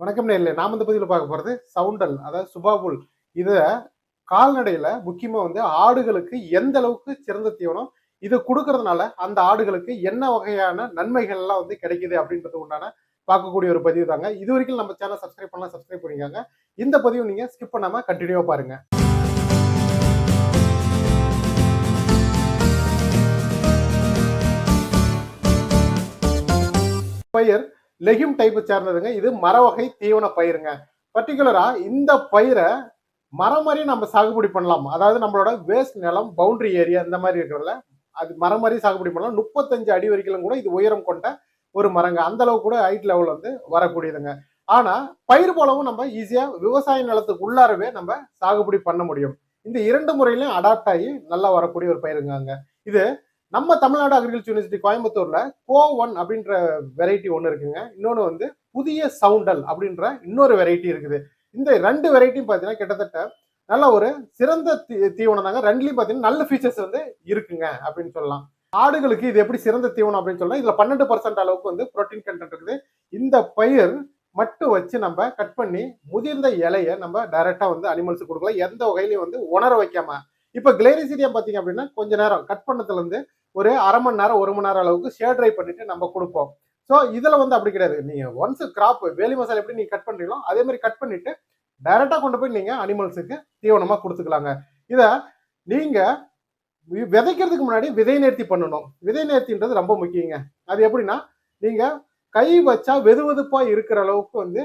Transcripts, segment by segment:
வணக்கம் நேரில் நாம் இந்த பதிவில் பார்க்க போகிறது சவுண்டல் அதாவது சுபாபுல். இதை கால்நடையில் முக்கியமாக வந்து ஆடுகளுக்கு எந்த அளவுக்கு சிறந்த தீவனம் இதை கொடுக்கறதுனால அந்த ஆடுகளுக்கு என்ன வகையான நன்மைகள்லாம் வந்து கிடைக்குது அப்படின்றது உண்டான பார்க்கக்கூடிய ஒரு பதிவு தாங்க. இது வரைக்கும் நம்ம சேனல் சப்ஸ்கிரைப் பண்ணலாம் சப்ஸ்கிரைப் பண்ணிக்காங்க. இந்த பதிவு நீங்கள் ஸ்கிப் பண்ணாமல் கண்டினியூவாக பாருங்கள் பயிர் லெகிம் டைப் சேர்ந்ததுங்க. இது மர வகை தீவன பயிருங்க. பர்டிகுலரா இந்த பயிரை மரம் மாதிரி நம்ம சாகுபடி பண்ணலாம். அதாவது நம்மளோட வேஸ்ட் நிலம் பவுண்டரி ஏரியா இந்த மாதிரி இருக்கிறதுல அது மரம் மாதிரி சாகுபடி பண்ணலாம். முப்பத்தஞ்சு அடி வரைக்கும் கூட இது உயரம் கொண்ட ஒரு மரங்க. அந்த அளவு கூட ஹைட் லெவல் வந்து வரக்கூடியதுங்க. ஆனா பயிர் போலவும் நம்ம ஈஸியா விவசாய நிலத்துக்கு உள்ளாரவே நம்ம சாகுபடி பண்ண முடியும். இந்த இரண்டு முறையிலையும் அடாப்ட் ஆகி நல்லா வரக்கூடிய ஒரு பயிருங்க இது நம்ம தமிழ்நாடு அக்ரிகல்ச்சர் யூனிவர்சிட்டி கோயம்புத்தூர்ல கோ ஒன் அப்படின்ற வெரைட்டி ஒன்று இருக்குங்க. இன்னொன்று வந்து புதிய சவுண்டல் அப்படின்ற இன்னொரு வெரைட்டி இருக்குது. இந்த ரெண்டு வெரைட்டியும் பார்த்தீங்கன்னா கிட்டத்தட்ட நல்ல ஒரு சிறந்த தீ தீவனம் தாங்க. ரெண்டுலையும் பார்த்தீங்கன்னா நல்ல ஃபீச்சர்ஸ் வந்து இருக்குங்க அப்படின்னு சொல்லலாம். ஆடுகளுக்கு இது எப்படி சிறந்த தீவனம் அப்படின்னு சொல்லலாம் இதில் பன்னெண்டு பர்சன்ட் அளவுக்கு வந்து புரோட்டீன் கண்டென்ட் இருக்குது. இந்த பயிர் மட்டும் வச்சு நம்ம கட் பண்ணி முதிர்ந்த இலையை நம்ம டைரெக்டாக வந்து அனிமல்ஸுக்கு கொடுக்கலாம். எந்த வகையிலையும் வந்து உணர வைக்காம இப்போ கிளேரிசீரியா பார்த்தீங்க அப்படின்னா கொஞ்ச நேரம் கட் பண்ணதுலேருந்து ஒரு அரை மணி நேரம் ஒரு மணி நேரம் அளவுக்கு ஷேர் ட்ரை பண்ணிட்டு நம்ம கொடுப்போம். ஸோ இதில் வந்து அப்படி கிடையாது. நீங்கள் ஒன்ஸ் கிராப் வேலி மசாலா எப்படி நீங்கள் கட் பண்ணுறீங்களோ அதே மாதிரி கட் பண்ணிட்டு டைரெக்டாக கொண்டு போய் நீங்கள் அனிமல்ஸுக்கு தீவனமாக கொடுத்துக்கலாங்க. இதை நீங்கள் விதைக்கிறதுக்கு முன்னாடி விதை நேர்த்தி பண்ணணும். விதை நேர்த்தின்றது ரொம்ப முக்கியங்க. அது எப்படின்னா நீங்கள் கை வச்சா வெது வெதுப்பாக இருக்கிற அளவுக்கு வந்து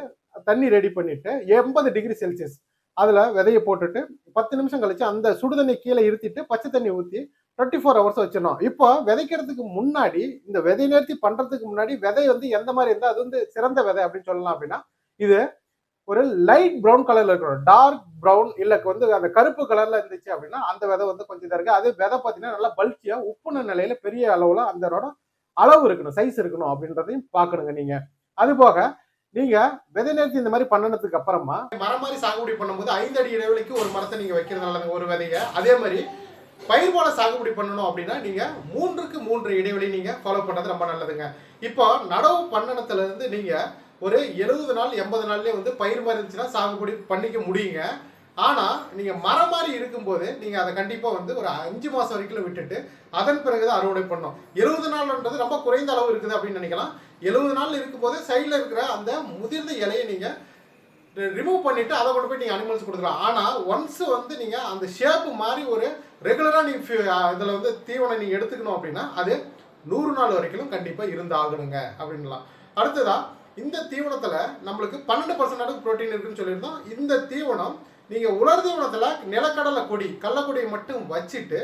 தண்ணி ரெடி பண்ணிட்டு எண்பது டிகிரி செல்சியஸ் அதில் விதையை போட்டுட்டு பத்து நிமிஷம் கழிச்சு அந்த சுடுதண்ணி கீழே இருத்திட்டு பச்சை தண்ணி ஊற்றி டுவெண்ட்டி ஃபோர் ஹவர்ஸ் வச்சிடணும். இப்போ விதைக்கிறதுக்கு முன்னாடி இந்த விதை நேர்த்தி பண்ணுறதுக்கு முன்னாடி விதை வந்து எந்த மாதிரி இருந்தால் அது வந்து சிறந்த விதை அப்படின்னு சொல்லலாம் அப்படின்னா இது ஒரு லைட் ப்ரௌன் கலர்ல இருக்கணும். டார்க் ப்ரௌன் இல்ல வந்து அந்த கருப்பு கலர்ல இருந்துச்சு அப்படின்னா அந்த விதை வந்து கொஞ்சம் இதாக இருக்கு. அது விதை பார்த்தீங்கன்னா நல்லா பல்ச்சியா உப்புன நிலையில பெரிய அளவுல அந்த அளவு இருக்கணும் சைஸ் இருக்கணும் அப்படின்றதையும் பார்க்கணுங்க நீங்க. அது போக நீங்க விதை நேர்த்தி இந்த மாதிரி பண்ணனதுக்கு அப்புறமா மரம் மாதிரி சாகுபடி பண்ணும்போது ஐந்து அடி இடைவெளிக்கு ஒரு மரத்தை நீங்க வைக்கிறது ஒரு விதைய அதே மாதிரி பயிர் போல சாகுபடி பண்ணணும் அப்படின்னா நீங்க மூன்றுக்கு மூன்று இடைவெளி நீங்க ஃபாலோ பண்றது ரொம்ப நல்லதுங்க. இப்போ நடவு பண்ணணத்துல இருந்து நீங்க ஒரு எழுபது நாள் எண்பது நாள்லயே வந்து பயிர் மாதிரி இருந்துச்சுன்னா சாகுபடி பண்ணிக்க முடியுங்க. ஆனால் நீங்கள் மரம் மாதிரி இருக்கும்போது நீங்கள் அதை கண்டிப்பாக வந்து ஒரு அஞ்சு மாதம் வரைக்கும் விட்டுட்டு அதன் பிறகு தான் அறுவடை பண்ணோம் எழுபது நாள்ன்றது ரொம்ப குறைந்த அளவு இருக்குது அப்படின்னு நினைக்கலாம். எழுபது நாள் இருக்கும்போது சைடில் இருக்கிற அந்த முதிர்ந்த இலையை நீங்கள் ரிமூவ் பண்ணிவிட்டு அதை கொண்டு போய் நீங்கள் அனிமல்ஸ் கொடுக்கலாம். ஆனால் ஒன்ஸ் வந்து நீங்கள் அந்த ஷேப்பு மாதிரி ஒரு ரெகுலராக நீங்கள் இதில் வந்து தீவனம் நீங்கள் எடுத்துக்கணும் அப்படின்னா அது நூறு நாள் வரைக்கும் கண்டிப்பாக இருந்தாகணுங்க அப்படின்லாம் அடுத்ததாக இந்த தீவனத்தில் நம்மளுக்கு பன்னெண்டு பர்சன்ட் அளவுக்கு புரோட்டீன் இருக்குன்னு சொல்லியிருந்தோம். இந்த தீவனம் நீங்கள் உலர் தீவனத்தில் நிலக்கடலை கொடி கடலக்கொடியை மட்டும் வச்சுட்டு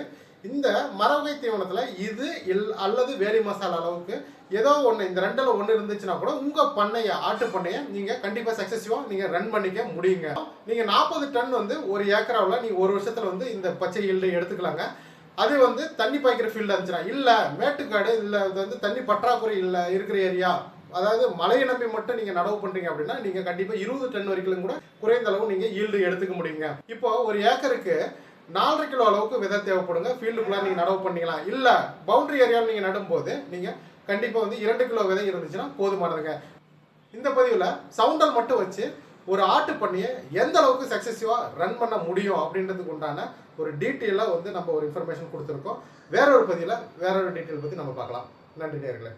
இந்த மரவகை தீவனத்தில் இது இல் அல்லது வேலி மசாலா அளவுக்கு ஏதோ ஒன்று இந்த ரெண்டில் ஒன்று இருந்துச்சுன்னா கூட உங்கள் பண்ணையை ஆட்டு பண்ணையை நீங்கள் கண்டிப்பாக சக்சஸிவா நீங்கள் ரன் பண்ணிக்க முடியுங்க. நீங்கள் நாற்பது டன் வந்து ஒரு ஏக்கராவில் நீங்கள் ஒரு வருஷத்தில் வந்து இந்த பச்சை ஈல்டு எடுத்துக்கலாங்க. அது வந்து தண்ணி பாய்க்கிற ஃபீல்டாக இருந்துச்சுன்னா இல்லை மேட்டுக்காடு இல்லை இது வந்து தண்ணி பற்றாக்குறை இல்லை இருக்கிற ஏரியா அதாவது மழையை நம்பி மட்டும் நீங்க நடவு பண்றீங்க அப்படின்னா நீங்க கண்டிப்பா இருபது டன் வரைக்கும் கூட குறைந்த அளவு நீங்க ஈல்டு எடுத்துக்க முடியுங்க. இப்போ ஒரு ஏக்கருக்கு நாலரை கிலோ அளவுக்கு விதை தேவைப்படுங்க. ஃபீல்டுக்குள்ள நீங்க நடவு பண்ணிக்கலாம். இல்ல பவுண்டரி ஏரியாவில் நீங்க நடும்போது நீங்க கண்டிப்பா வந்து இரண்டு கிலோ விதை இருந்துச்சுன்னா போதுமானதுங்க. இந்த பதிவில் சவுண்டல் மட்டும் வச்சு ஒரு ஆட்டு பண்ணியை எந்த அளவுக்கு சக்ஸஸிவாக ரன் பண்ண முடியும் அப்படின்றதுக்கு உண்டான ஒரு டீட்டெயிலாக வந்து நம்ம ஒரு இன்ஃபர்மேஷன் கொடுத்துருக்கோம். வேற ஒரு பதிவில் வேற ஒரு டீட்டெயில் பற்றி நம்ம பார்க்கலாம். நன்றி நேர்களை